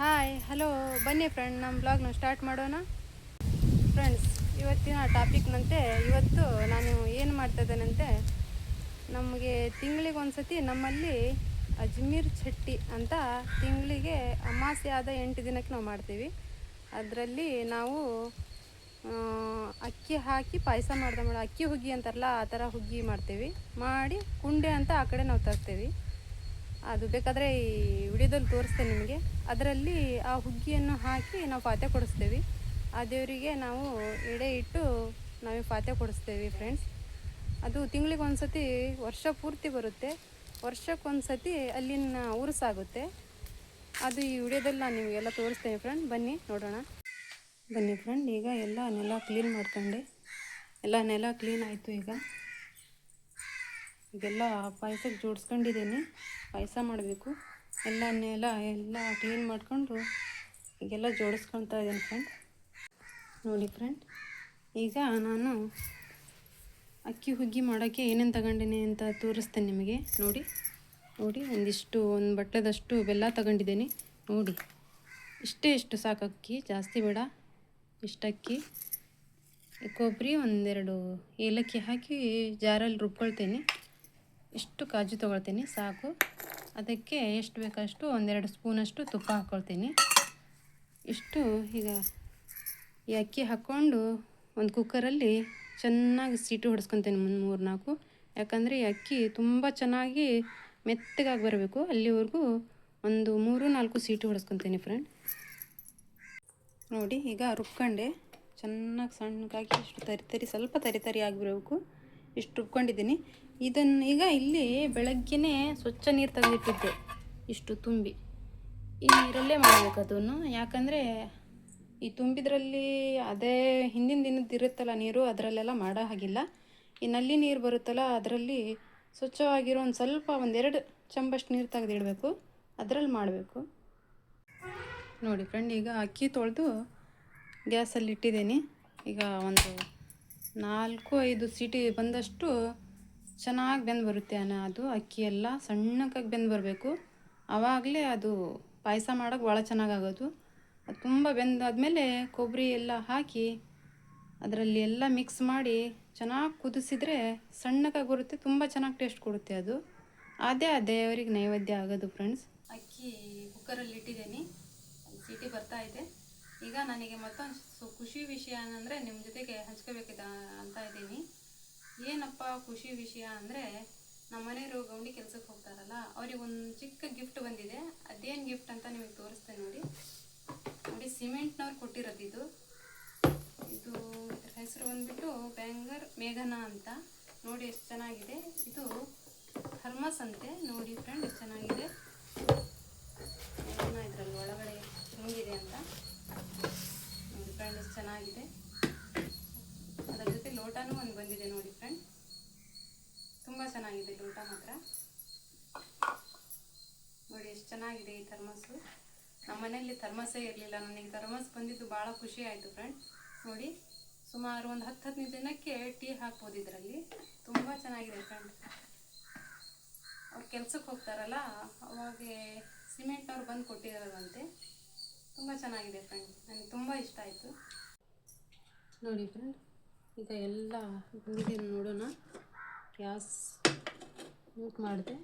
Hi hello ಬನ್ನಿ friend ನಮ್ಮ ಬ್ಲಾಗ್ನ start ಮಾಡೋಣ. ಫ್ರೆಂಡ್ಸ್ ಇವತ್ತಿನ ಟಾಪಿಕ್ನಂತೆ ಇವತ್ತು ನಾನು ಏನು ಮಾಡ್ತಾ ಇದ್ದೇನಂತೆ, ನಮಗೆ ತಿಂಗಳಿಗೆ ಒಂದು ಸತಿ ನಮ್ಮಲ್ಲಿ ಅಜ್ಮೀರ್ ಚಟ್ಟಿ ಅಂತ ತಿಂಗಳಿಗೆ ಅಮಾಸೆ ಆದ ಎಂಟು ದಿನಕ್ಕೆ ನಾವು ಮಾಡ್ತೀವಿ. ಅದರಲ್ಲಿ ನಾವು ಅಕ್ಕಿ ಹಾಕಿ ಪಾಯಸ ಮಾಡ್ದೆ ಮಾಡೋ, ಅಕ್ಕಿ ಹುಗ್ಗಿ ಅಂತಾರಲ್ಲ, ಆ ಥರ ಹುಗ್ಗಿ ಮಾಡ್ತೀವಿ. ಮಾಡಿ, ಕುಂಡೆ ಅಂತ ಆ ಕಡೆ ನಾವು ತರ್ತೀವಿ. ಅದು ಬೇಕಾದರೆ ಈ ವಿಡಿಯೋದಲ್ಲಿ ತೋರಿಸ್ತೇನೆ ನಿಮಗೆ. ಅದರಲ್ಲಿ ಆ ಹುಗ್ಗಿಯನ್ನು ಹಾಕಿ ನಾವು ಪಾತೆ ಕೊಡಿಸ್ತೇವೆ. ಆ ದೇವರಿಗೆ ನಾವು ಎಡೆ ಇಟ್ಟು ನಾವು ಪಾತೆ ಕೊಡಿಸ್ತೇವೆ ಫ್ರೆಂಡ್ಸ್ ಅದು ತಿಂಗಳಿಗೆ ಒಂದು ಸತಿ ವರ್ಷ ಪೂರ್ತಿ ಬರುತ್ತೆ. ವರ್ಷಕ್ಕೊಂದು ಸತಿ ಅಲ್ಲಿನ ಉರುಸಾಗುತ್ತೆ ಅದು ಈ ವಿಡಿಯೋದಲ್ಲಿ ನಾನು ನಿಮಗೆಲ್ಲ ತೋರಿಸ್ತೇನೆ ಫ್ರೆಂಡ್ ಬನ್ನಿ, ನೋಡೋಣ. ಬನ್ನಿ ಫ್ರೆಂಡ್ ಈಗ ಎಲ್ಲ ನೆಲ ಕ್ಲೀನ್ ಮಾಡ್ಕೊಂಡೆ. ಎಲ್ಲ ನೆಲ ಕ್ಲೀನ್ ಆಯಿತು ಈಗ. ಈಗೆಲ್ಲ ಪಾಯಸಕ್ಕೆ ಜೋಡಿಸ್ಕೊಂಡಿದ್ದೀನಿ. ಪಾಯಸ ಮಾಡಬೇಕು. ಎಲ್ಲ ನೆಲ ಎಲ್ಲ ಕ್ಲೀನ್ ಮಾಡಿಕೊಂಡು ಈಗೆಲ್ಲ ಜೋಡಿಸ್ಕೊಳ್ತಾ ಇದ್ದೀನಿ ಫ್ರೆಂಡ್ ನೋಡಿ ಫ್ರೆಂಡ್ ಈಗ ನಾನು ಅಕ್ಕಿ ಹುಗ್ಗಿ ಮಾಡೋಕ್ಕೆ ಏನೇನು ತಗೊಂಡಿನಿ ಅಂತ ತೋರಿಸ್ತೇನೆ ನಿಮಗೆ. ನೋಡಿ ನೋಡಿ, ಒಂದಿಷ್ಟು, ಒಂದು ಬಟ್ಟೆದಷ್ಟು ಬೆಲ್ಲ ತಗೊಂಡಿದ್ದೀನಿ. ನೋಡಿ, ಇಷ್ಟೇ ಇಷ್ಟು ಸಾಕು ಅಕ್ಕಿ, ಜಾಸ್ತಿ ಬೇಡ. ಇಷ್ಟಕ್ಕಿ ಕೊಬ್ಬರಿ ಒಂದೆರಡು ಏಲಕ್ಕಿ ಹಾಕಿ ಜಾರಲ್ಲಿ ರುಬ್ಕೊಳ್ತೇನೆ. ಇಷ್ಟು ಕಾಜು ತೊಗೊಳ್ತೀನಿ, ಸಾಕು. ಅದಕ್ಕೆ ಎಷ್ಟು ಬೇಕಷ್ಟು ಒಂದೆರಡು ಸ್ಪೂನಷ್ಟು ತುಪ್ಪ ಹಾಕ್ಕೊಳ್ತೀನಿ ಇಷ್ಟು ಈಗ ಈ ಅಕ್ಕಿ ಹಾಕ್ಕೊಂಡು ಒಂದು ಕುಕ್ಕರಲ್ಲಿ ಚೆನ್ನಾಗಿ ಸೀಟು ಹೊಡೆಸ್ಕೊತೀನಿ ಮುಂದೆ ಮೂರು ನಾಲ್ಕು. ಯಾಕಂದರೆ ಈ ಅಕ್ಕಿ ತುಂಬ ಚೆನ್ನಾಗಿ ಮೆತ್ತಗಾಗಿ ಬರಬೇಕು. ಅಲ್ಲಿವರೆಗೂ ಒಂದು ಮೂರು ನಾಲ್ಕು ಸೀಟು ಹೊಡೆಸ್ಕೊತೀನಿ ಫ್ರೆಂಡ್ ನೋಡಿ, ಈಗ ರುಬ್ಕೊಂಡೆ. ಚೆನ್ನಾಗಿ ಸಣ್ಣಗಾಗಿ ಇಷ್ಟು ತರಿ ತರಿ, ಸ್ವಲ್ಪ ತರಿ ತರಿ ಆಗಿಬಿಡಬೇಕು ಇಷ್ಟು ರುಬ್ಕೊಂಡಿದ್ದೀನಿ. ಇದನ್ನು ಈಗ ಇಲ್ಲಿ ಬೆಳಗ್ಗೆನೇ ಸ್ವಚ್ಛ ನೀರು ತೆಗೆದಿಟ್ಟಿದ್ದೆ, ಇಷ್ಟು ತುಂಬಿ. ಈ ನೀರಲ್ಲೇ ಮಾಡಬೇಕು ಅದನ್ನು. ಯಾಕಂದರೆ ಈ ತುಂಬಿದ್ರಲ್ಲಿ ಅದೇ ಹಿಂದಿನ ದಿನದ ಇರುತ್ತಲ್ಲ ನೀರು, ಅದರಲ್ಲೆಲ್ಲ ಮಾಡೋ ಹಾಗಿಲ್ಲ. ಈ ನಲ್ಲಿ ನೀರು ಬರುತ್ತಲ್ಲ, ಅದರಲ್ಲಿ ಸ್ವಚ್ಛವಾಗಿರೋ ಒಂದು ಸ್ವಲ್ಪ ಒಂದೆರಡು ಚಂಬಷ್ಟು ನೀರು ತೆಗೆದಿಡಬೇಕು. ಅದರಲ್ಲಿ ಮಾಡಬೇಕು. ನೋಡಿ ಫ್ರೆಂಡ್, ಈಗ ಅಕ್ಕಿ ತೊಳೆದು ಗ್ಯಾಸಲ್ಲಿ ಇಟ್ಟಿದ್ದೀನಿ. ಈಗ ಒಂದು ನಾಲ್ಕು, ಐದು ಸೀಟಿ ಬಂದಷ್ಟು ಚೆನ್ನಾಗಿ ಬೆಂದು ಬರುತ್ತೆ ಅನ್ನ ಅದು, ಅಕ್ಕಿ ಎಲ್ಲ ಸಣ್ಣಕ್ಕಾಗಿ ಬೆಂದು ಬರಬೇಕು. ಆವಾಗಲೇ ಅದು ಪಾಯಸ ಮಾಡೋಕೆ ಭಾಳ ಚೆನ್ನಾಗಾಗೋದು ಅದು ತುಂಬ ಬೆಂದಾದಮೇಲೆ ಕೊಬ್ಬರಿ ಎಲ್ಲ ಹಾಕಿ ಅದರಲ್ಲಿ ಎಲ್ಲ ಮಿಕ್ಸ್ ಮಾಡಿ ಚೆನ್ನಾಗಿ ಕುದಿಸಿದ್ರೆ ಸಣ್ಣಕ್ಕಾಗಿ ಬರುತ್ತೆ, ತುಂಬ ಚೆನ್ನಾಗಿ ಟೇಸ್ಟ್ ಕೊಡುತ್ತೆ ಅದು. ಅದೇ ಅದೇ ಅವರಿಗೆ ನೈವೇದ್ಯ ಆಗೋದು ಫ್ರೆಂಡ್ಸ್ ಅಕ್ಕಿ ಕುಕ್ಕರಲ್ಲಿ ಇಟ್ಟಿದ್ದೀನಿ. ಸೀಟಿ ಬರ್ತಾ ಇದೆ. ಈಗ ನನಗೆ ಮತ್ತೊಂದು ಖುಷಿ ವಿಷಯ ಏನಂದರೆ ನಿಮ್ಮ ಜೊತೆಗೆ ಹಂಚ್ಕೋಬೇಕಿದ ಅಂತ ಇದ್ದೀನಿ. ಏನಪ್ಪ ಖುಷಿ ವಿಷಯ ಅಂದರೆ ನಮ್ಮ ಮನೆಯವರು ಗೌಂಡಿ ಕೆಲಸಕ್ಕೆ ಹೋಗ್ತಾರಲ್ಲ, ಅವ್ರಿಗೆ ಒಂದು ಚಿಕ್ಕ ಗಿಫ್ಟ್ ಬಂದಿದೆ. ಅದೇನು ಗಿಫ್ಟ್ ಅಂತ ನಿಮಗೆ ತೋರಿಸ್ತೇನೆ ನೋಡಿ. ನೋಡಿ, ಸಿಮೆಂಟ್ನವ್ರು ಕೊಟ್ಟಿರೋದು ಇದು. ಇದು ಇದ್ರ ಹೆಸರು ಬಂದುಬಿಟ್ಟು ಬ್ಯಾಂಗರ್ ಮೇಘನ ಅಂತ. ನೋಡಿ, ಎಷ್ಟು ಚೆನ್ನಾಗಿದೆ. ಇದು ಥರ್ಮಸ್ ಅಂತೆ. ನೋಡಿ ಫ್ರೆಂಡ್ ಎಷ್ಟು ಚೆನ್ನಾಗಿದೆ ಮೇಘನ ಇದ್ರಲ್ಲಿ ಒಳಗಡೆ ಹೆಂಗಿದೆ ಅಂತ ನೋಡಿ ಫ್ರೆಂಡ್ ಎಷ್ಟು ಚೆನ್ನಾಗಿದೆ ಅದರ ಜೊತೆ ಲೋಟನೂ ಒಂದು ಬಂದಿದೆ ನೋಡಿ ಫ್ರೆಂಡ್ ತುಂಬ ಚೆನ್ನಾಗಿದೆ ಲೋಟ ಮಾತ್ರ ನೋಡಿ ಎಷ್ಟು ಚೆನ್ನಾಗಿದೆ ಈ ಥರ್ಮಸ್ಸು. ನಮ್ಮ ಮನೆಯಲ್ಲಿ ಥರ್ಮಸ್ಸೇ ಇರಲಿಲ್ಲ. ನನಗೆ ಥರ್ಮಸ್ ಬಂದಿದ್ದು ಭಾಳ ಖುಷಿ ಆಯಿತು ಫ್ರೆಂಡ್ ನೋಡಿ, ಸುಮಾರು ಒಂದು ಹತ್ತು ಹದಿನೈದು ದಿನಕ್ಕೆ ಟೀ ಹಾಕ್ಬೋದು ಇದರಲ್ಲಿ. ತುಂಬ ಚೆನ್ನಾಗಿದೆ ಫ್ರೆಂಡ್ ಅವ್ರು ಕೆಲ್ಸಕ್ಕೆ ಹೋಗ್ತಾರಲ್ಲ, ಅವಾಗ ಸಿಮೆಂಟ್ನವ್ರು ಬಂದು ಕೊಟ್ಟಿದ್ದಾರಂತೆ ತುಂಬ ಚೆನ್ನಾಗಿದೆ ಫ್ರೆಂಡ್ ನನಗೆ ತುಂಬ ಇಷ್ಟ ಆಯಿತು. ನೋಡಿ ಫ್ರೆಂಡ್ ಈಗ ಎಲ್ಲ ಬಂದಿದೆ ನೋಡೋಣ. ಗ್ಯಾಸ್ ಮ್ಯೂಟ್ ಮಾಡಿದೆ.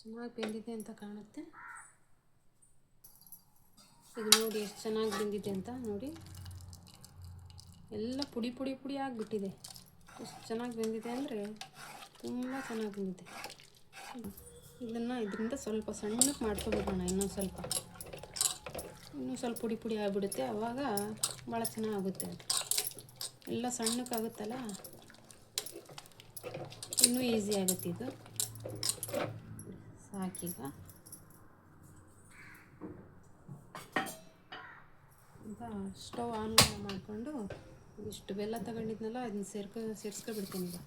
ಚೆನ್ನಾಗಿ ಬೆಂದಿದೆ ಅಂತ ಕಾಣುತ್ತೆ. ಇದು ನೋಡಿ ಎಷ್ಟು ಚೆನ್ನಾಗಿ ಬೆಂದಿದೆ ಅಂತ ನೋಡಿ. ಎಲ್ಲ ಪುಡಿ ಪುಡಿ ಪುಡಿ ಆಗಿಬಿಟ್ಟಿದೆ. ಎಷ್ಟು ಚೆನ್ನಾಗಿ ಬೆಂದಿದೆ ಅಂದರೆ ತುಂಬ ಚೆನ್ನಾಗಿ ಬೆಂದಿದೆ. ಇದನ್ನು ಇದರಿಂದ ಸ್ವಲ್ಪ ಸಣ್ಣಕ್ಕೆ ಮಾಡ್ಕೊಬೇಕಣ್ಣ ಇನ್ನೊಂದು ಸ್ವಲ್ಪ. ಇನ್ನೂ ಸ್ವಲ್ಪ ಪುಡಿ ಪುಡಿ ಆಗಿಬಿಡುತ್ತೆ. ಆವಾಗ ಭಾಳ ಚೆನ್ನಾಗುತ್ತೆ ಎಲ್ಲ ಸಣ್ಣಕ್ಕಾಗುತ್ತಲ್ಲ ಇನ್ನೂ ಈಸಿ ಆಗುತ್ತೆ ಇದು. ಸಾಕೀಗ ಈಗ ಸ್ಟವ್ ಆನ್ ಮಾಡಿಕೊಂಡು ಇಷ್ಟು ಬೆಲ್ಲ ತಗೊಂಡಿದ್ನಲ್ಲ ಅದನ್ನ ಸೇರ್ಕೊ, ಸೇರಿಸ್ಕೊಬಿಡ್ತೀನಿ ಈಗ.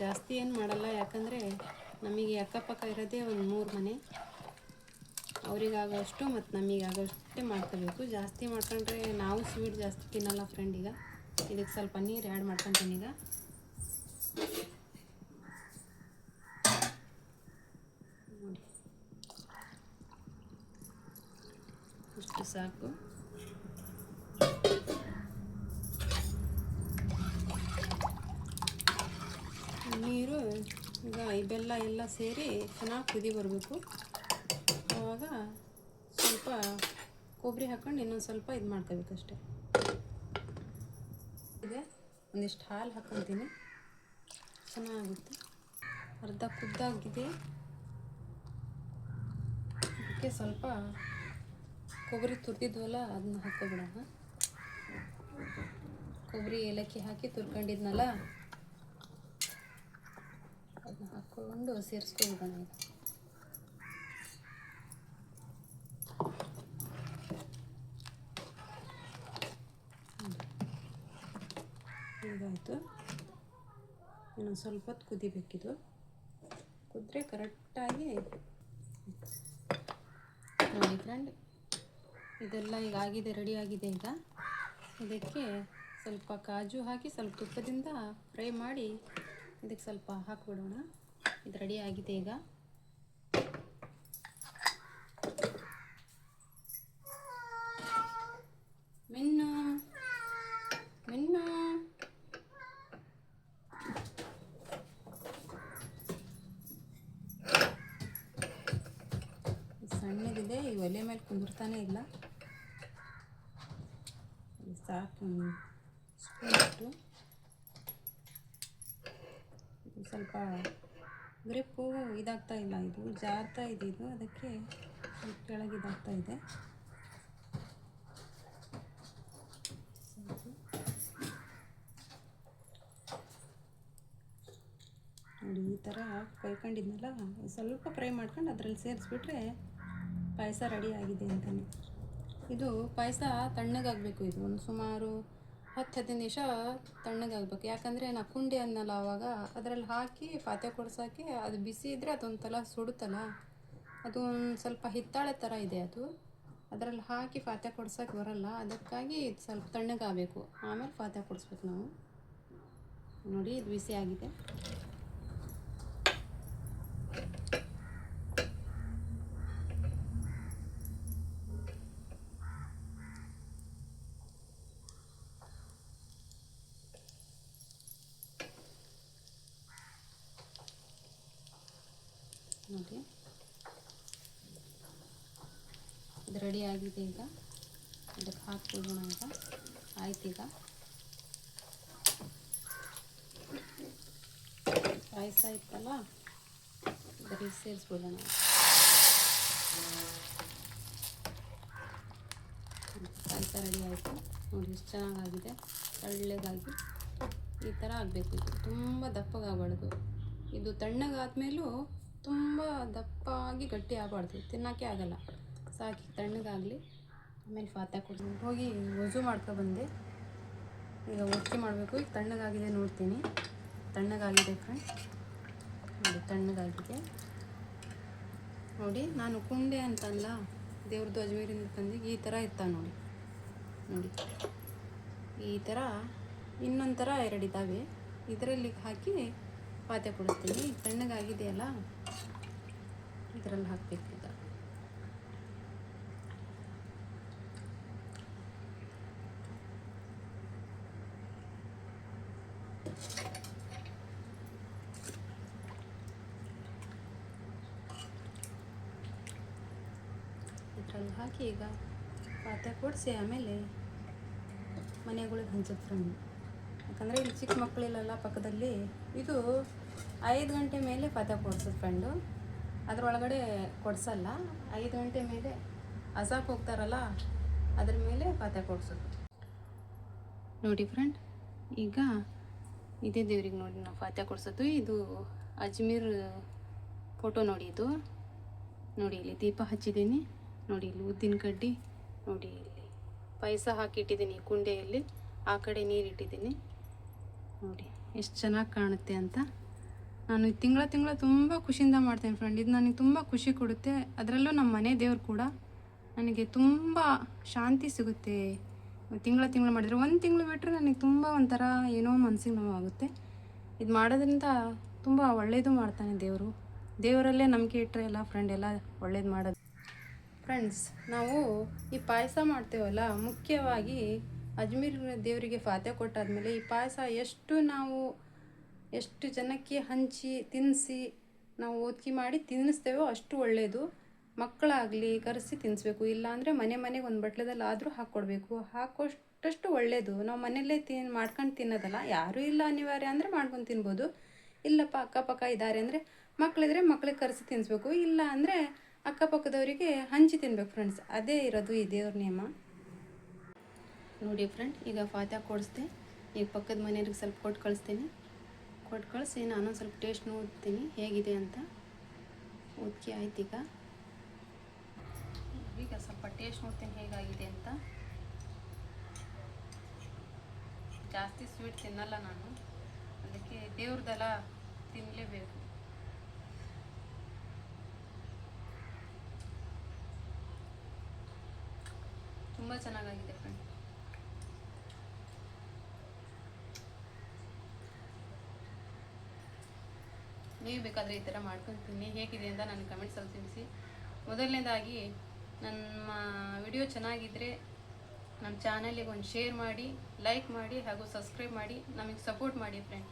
ಜಾಸ್ತಿ ಏನು ಮಾಡಲ್ಲ, ಯಾಕಂದರೆ ನಮಗೆ ಅಕ್ಕಪಕ್ಕ ಇರೋದೇ ಒಂದು ಮೂರು ಮನೆ. ಅವರಿಗಾಗೋಷ್ಟು ಮತ್ತು ನಮಗಾಗೋಷ್ಟೇ ಮಾಡ್ಕೋಬೇಕು. ಜಾಸ್ತಿ ಮಾಡ್ಕೊಂಡ್ರೆ ನಾವು ಸ್ವೀಟ್ ಜಾಸ್ತಿ ತಿನ್ನಲ್ಲ ಫ್ರೆಂಡ್ ಈಗ. ಇದಕ್ಕೆ ಸ್ವಲ್ಪ ನೀರು ಆ್ಯಡ್ ಮಾಡ್ಕೊತೀನಿ ಈಗ. ಸಾಕು. ನೀರು, ಈಗ ಈ ಬೆಲ್ಲ ಎಲ್ಲ ಸೇರಿ ಚೆನ್ನಾಗಿ ಕುದಿ ಬರಬೇಕು. ಆವಾಗ ಸ್ವಲ್ಪ ಕೊಬ್ಬರಿ ಹಾಕ್ಕೊಂಡು ಇನ್ನೊಂದು ಸ್ವಲ್ಪ ಇದು ಮಾಡ್ಕೋಬೇಕಷ್ಟೆ. ಇದೆ. ಒಂದಿಷ್ಟು ಹಾಲು ಹಾಕ್ಕೊತೀನಿ ಚೆನ್ನಾಗುತ್ತೆ. ಅರ್ಧ ಕುದ್ದಾಗಿದೆ. ಅದಕ್ಕೆ ಸ್ವಲ್ಪ ಕೊಬ್ಬರಿ ತುರಿದಿದ್ವಲ್ಲ ಅದನ್ನ ಹಾಕೋಬಿಡೋಣ. ಕೊಬ್ಬರಿ ಏಲಕ್ಕಿ ಹಾಕಿ ತುರ್ಕೊಂಡಿದ್ನಲ್ಲ ಅದನ್ನ ಹಾಕ್ಕೊಂಡು ಸೇರಿಸ್ಕೊಬಿಡೋಣ ಈಗ. ಹೀಗಾಯಿತು ಇನ್ನೊಂದು ಸ್ವಲ್ಪ ಹೊತ್ತು ಕುದಿಬೇಕಿದು. ಕುದ್ರೆ ಕರೆಕ್ಟಾಗಿ ನೋಡಿ ಫ್ರೆಂಡ್ ಇದೆಲ್ಲ ಈಗ ಆಗಿದೆ ರೆಡಿ ಆಗಿದೆ ಈಗ. ಇದಕ್ಕೆ ಸ್ವಲ್ಪ ಕಾಜು ಹಾಕಿ ಸ್ವಲ್ಪ ತುಪ್ಪದಿಂದ ಫ್ರೈ ಮಾಡಿ ಇದಕ್ಕೆ ಸ್ವಲ್ಪ ಹಾಕ್ಬಿಡೋಣ. ಇದು ರೆಡಿ ಆಗಿದೆ ಈಗ. ಮಿನ್ನು ಮಿನ್ನು. ಸಣ್ಣದಿದೆ, ಈ ಒಲೆ ಮೇಲೆ ಕುಂದಿರ್ತಾನೆ ಇಲ್ಲ. ಸಾಕು ಸ್ಪೂನ್ ಇದು ಸ್ವಲ್ಪ ಗ್ರಿಪ್ಪು ಇದಾಗ್ತಾ ಇಲ್ಲ, ಇದು ಜಾರ್ತಾ ಇದೆ, ಇದು ಅದಕ್ಕೆ ಕೆಳಗೆ ಇದಾಗ್ತಾ ಇದೆ. ನೋಡಿ, ಈ ಥರ ಕೊಯ್ಕೊಂಡಿದ್ನಲ್ಲ ಸ್ವಲ್ಪ ಫ್ರೈ ಮಾಡ್ಕೊಂಡು ಅದರಲ್ಲಿ ಸೇರಿಸ್ಬಿಟ್ರೆ ಪಾಯಸ ರೆಡಿ ಆಗಿದೆ ಅಂತಲೇ ಇದು ಪಾಯಸ ತಣ್ಣಗಾಗಬೇಕು ಇದು. ಒಂದು ಸುಮಾರು ಹತ್ತು ಹದಿನೈದು ನಿಮಿಷ ತಣ್ಣಗಾಗಬೇಕು. ಯಾಕಂದರೆ ನಾ ಕುಂಡಿ ಅನ್ನಲ್ಲ ಆವಾಗ ಅದರಲ್ಲಿ ಹಾಕಿ ಪಾತ್ರೆ ಕೊಡ್ಸೋಕ್ಕೆ ಅದು ಬಿಸಿ ಇದ್ದರೆ ಅದೊಂಥರ ಸುಡುತ್ತಲ್ಲ. ಅದು ಒಂದು ಸ್ವಲ್ಪ ಹಿತ್ತಾಳೆ ಥರ ಇದೆ ಅದು. ಅದರಲ್ಲಿ ಹಾಕಿ ಪಾತ್ರೆ ಕೊಡ್ಸೋಕೆ ಬರಲ್ಲ. ಅದಕ್ಕಾಗಿ ಇದು ಸ್ವಲ್ಪ ತಣ್ಣಗಾಗಬೇಕು. ಆಮೇಲೆ ಪಾತ್ರೆ ಕೊಡಿಸ್ಬೇಕು ನಾವು. ನೋಡಿ ಇದು ಬಿಸಿ ಆಗಿದೆ ನೋಡಿ ಇದು ರೆಡಿ ಆಗಿದೆ ಈಗ. ಇದಕ್ಕೆ ಹಾಕ್ಬಿಡೋಣ ಈಗ. ಆಯ್ತು ಈಗ. ಪಾಯಸ ಇತ್ತಲ್ಲ ಬರೀ ಸೇರಿಸ್ಬಿಡೋಣ ಪಾಯಸ ರೆಡಿ ಆಯಿತು. ನೋಡಿ ಎಷ್ಟು ಚೆನ್ನಾಗಾಗಿದೆ. ತೆಳ್ಳಗಾಗಿ ಈ ಥರ ಆಗಬೇಕು ಇದು. ತುಂಬ ದಪ್ಪಗಾಗಬಾರ್ದು. ಇದು ತಣ್ಣಗಾದ್ಮೇಲೂ ತುಂಬ ದಪ್ಪಾಗಿ ಗಟ್ಟಿ ಆಗಬಾರ್ದು. ತಿನ್ನೋಕ್ಕೆ ಆಗಲ್ಲ. ಸಾಕಿ ತಣ್ಣಗಾಗಲಿ, ಆಮೇಲೆ ಪಾತ್ರೆ ಕೊಡ್ತೀನಿ. ಹೋಗಿ ವಜು ಮಾಡ್ಕೊ ಬಂದೆ. ಈಗ ಒಕ್ಕಿ ಮಾಡಬೇಕು. ತಣ್ಣಗಾಗಿದೆ ನೋಡ್ತೀನಿ. ತಣ್ಣಗಾಗಿದೆ ಫ್ರೆಂಡ್ ನೋಡಿ, ತಣ್ಣಗಾಗಿದೆ. ನೋಡಿ, ನಾನು ಕುಂಡೆ ಅಂತಲ್ಲ, ದೇವ್ರದ್ದು ಅಜ್ಮೀರಿಂದ ತಂದು, ಈ ಥರ ಇತ್ತ ನೋಡಿ. ನೋಡಿ. ಈ ಥರ, ಇನ್ನೊಂದು ಥರ ಎರಡು ಇದ್ದಾವೆ. ಇದರಲ್ಲಿ ಹಾಕಿ ಪಾತ್ರೆ ಕೊಡಿಸ್ತೀನಿ. ತಣ್ಣಗಾಗಿದೆಯಲ್ಲ ಇದರಲ್ಲಿ ಹಾಕಬೇಕು. ಇದರಲ್ಲಿ ಹಾಕಿ ಈಗ ಪಾತ್ರೆ ಕೊಡಿಸಿ ಆಮೇಲೆ ಮನೆಗಳಿಗೆ ಹಂಚೋದು ಫ್ರೆಂಡ್. ಯಾಕಂದರೆ ಇಲ್ಲಿ ಚಿಕ್ಕ ಮಕ್ಕಳಿಲ್ಲಲ್ಲ ಪಕ್ಕದಲ್ಲಿ ಇದು ಐದು ಗಂಟೆ ಮೇಲೆ ಪಾತ್ರೆ ಕೊಡ್ಸೋದು ಫ್ರೆಂಡು. ಅದರೊಳಗಡೆ ಕೊಡಿಸಲ್ಲ. ಐದು ಗಂಟೆ ಮೇಲೆ ಅಸಾಕ್ ಹೋಗ್ತಾರಲ್ಲ, ಅದ್ರ ಮೇಲೆ ಪಾತ್ರೆ ಕೊಡ್ಸೋದು ನೋಡಿ ಫ್ರೆಂಡ್, ಈಗ ಇದೇ ದೇವ್ರಿಗೆ ನೋಡಿ ನಾವು ಪಾತ್ರೆ ಕೊಡ್ಸೋದು. ಇದು ಅಜ್ಮೀರ್ ಫೋಟೋ ನೋಡಿ ಇದು. ನೋಡಿ ಇಲ್ಲಿ ದೀಪ ಹಚ್ಚಿದ್ದೀನಿ. ನೋಡಿ ಇಲ್ಲಿ ಉದ್ದಿನ ಕಡ್ಡಿ, ನೋಡಿ ಇಲ್ಲಿ. ಪಾಯಸ ಹಾಕಿಟ್ಟಿದ್ದೀನಿ ಕುಂಡೆಯಲ್ಲಿ. ಆ ಕಡೆ ನೀರು ಇಟ್ಟಿದ್ದೀನಿ. ನೋಡಿ ಎಷ್ಟು ಚೆನ್ನಾಗಿ ಕಾಣುತ್ತೆ ಅಂತ. ನಾನು ತಿಂಗಳ ತಿಂಗಳ ತುಂಬ ಖುಷಿಯಿಂದ ಮಾಡ್ತೇನೆ ಫ್ರೆಂಡ್ ಇದು ನನಗೆ ತುಂಬ ಖುಷಿ ಕೊಡುತ್ತೆ. ಅದರಲ್ಲೂ ನಮ್ಮ ಮನೆ ದೇವರು ಕೂಡ ನನಗೆ ತುಂಬ ಶಾಂತಿ ಸಿಗುತ್ತೆ. ತಿಂಗಳ ತಿಂಗಳು ಮಾಡಿದರೆ ಒಂದು ತಿಂಗಳು ಬಿಟ್ಟರೆ ನನಗೆ ತುಂಬ ಒಂಥರ ಏನೋ ಮನಸ್ಸಿಗೆ ನೋವಾಗುತ್ತೆ. ಇದು ಮಾಡೋದ್ರಿಂದ ತುಂಬ ಒಳ್ಳೆಯದು ಮಾಡ್ತಾನೆ ದೇವರು. ದೇವರಲ್ಲೇ ನಂಬಿಕೆ ಇಟ್ಟರೆ ಎಲ್ಲ ಫ್ರೆಂಡ್ ಎಲ್ಲ ಒಳ್ಳೇದು ಮಾಡೋದು. ಫ್ರೆಂಡ್ಸ್ ನಾವು ಈ ಪಾಯಸ ಮಾಡ್ತೇವಲ್ಲ, ಮುಖ್ಯವಾಗಿ ಅಜ್ಮೀರ್ ದೇವರಿಗೆ ಫಾತೆ ಕೊಟ್ಟಾದಮೇಲೆ ಈ ಪಾಯಸ ಎಷ್ಟು ನಾವು ಎಷ್ಟು ಜನಕ್ಕೆ ಹಂಚಿ ತಿನ್ನಿಸಿ ನಾವು ಓದ್ಕಿ ಮಾಡಿ ತಿನ್ನಿಸ್ತೇವೋ ಅಷ್ಟು ಒಳ್ಳೆಯದು ಮಕ್ಕಳಾಗಲಿ ಕರೆಸಿ ತಿನ್ನಿಸ್ಬೇಕು ಇಲ್ಲಾಂದರೆ ಮನೆ ಮನೆಗೆ ಒಂದು ಬಟ್ಲದಲ್ಲಿ ಆದರೂ ಹಾಕ್ಕೊಡ್ಬೇಕು. ಹಾಕೋಷ್ಟಷ್ಟು ಒಳ್ಳೆಯದು ನಾವು ಮನೆಯಲ್ಲೇ ತಿನ್, ಮಾಡ್ಕೊಂಡು ತಿನ್ನೋದಲ್ಲ, ಯಾರೂ ಇಲ್ಲ ಅನಿವಾರ್ಯ ಅಂದರೆ ಮಾಡ್ಕೊಂಡು ತಿನ್ಬೋದು. ಇಲ್ಲಪ್ಪ, ಅಕ್ಕಪಕ್ಕ ಇದ್ದಾರೆ ಅಂದರೆ ಮಕ್ಕಳಿದ್ರೆ ಮಕ್ಳಿಗೆ ಕರೆಸಿ ತಿನ್ನಿಸ್ಬೇಕು ಇಲ್ಲ ಅಂದರೆ ಅಕ್ಕಪಕ್ಕದವರಿಗೆ ಹಂಚಿ ತಿನ್ಬೇಕು ಫ್ರೆಂಡ್ಸ್ ಅದೇ ಇರೋದು ಈ ದೇವ್ರ ನಿಯಮ. ನೋಡಿ ಫ್ರೆಂಡ್ ಈಗ ಫಾತ್ಯ ಕೊಡಿಸ್ದೆ. ಈಗ ಪಕ್ಕದ ಮನೆಯವ್ರಿಗೆ ಸ್ವಲ್ಪ ಕೊಟ್ಟು ಕಳಿಸ್ತೀನಿ. ಕೊಟ್ಟು ಕಳಿಸಿ ನಾನು ಸ್ವಲ್ಪ ಟೇಸ್ಟ್ ನೋಡ್ತೀನಿ ಹೇಗಿದೆ ಅಂತ. ಓದ್ಕೆ ಆಯ್ತು ಈಗ. ಈಗ ಸ್ವಲ್ಪ ಟೇಸ್ಟ್ ನೋಡ್ತೀನಿ ಹೇಗಾಗಿದೆ ಅಂತ. ಜಾಸ್ತಿ ಸ್ವೀಟ್ ತಿನ್ನಲ್ಲ ನಾನು. ಅದಕ್ಕೆ ದೇವ್ರದೆಲ್ಲ ತಿನ್ನಲೇಬೇಕು ತುಂಬ ಚೆನ್ನಾಗಾಗಿದೆ ಫ್ರೆಂಡ್ ನೀವು ಬೇಕಾದರೆ ಈ ಥರ ಮಾಡ್ಕೊತೀನಿ. ಹೇಗಿದೆ ಅಂತ ನನ್ನ ಕಮೆಂಟ್ಸಲ್ಲಿ ತಿಳಿಸಿ. ಮೊದಲನೇದಾಗಿ, ನಮ್ಮ ವಿಡಿಯೋ ಚೆನ್ನಾಗಿದ್ದರೆ ನಮ್ಮ ಚಾನಲಿಗೆ ಒಂದು ಶೇರ್ ಮಾಡಿ ಲೈಕ್ ಮಾಡಿ ಹಾಗೂ ಸಬ್ಸ್ಕ್ರೈಬ್ ಮಾಡಿ. ನಮಗೆ ಸಪೋರ್ಟ್ ಮಾಡಿ ಫ್ರೆಂಡ್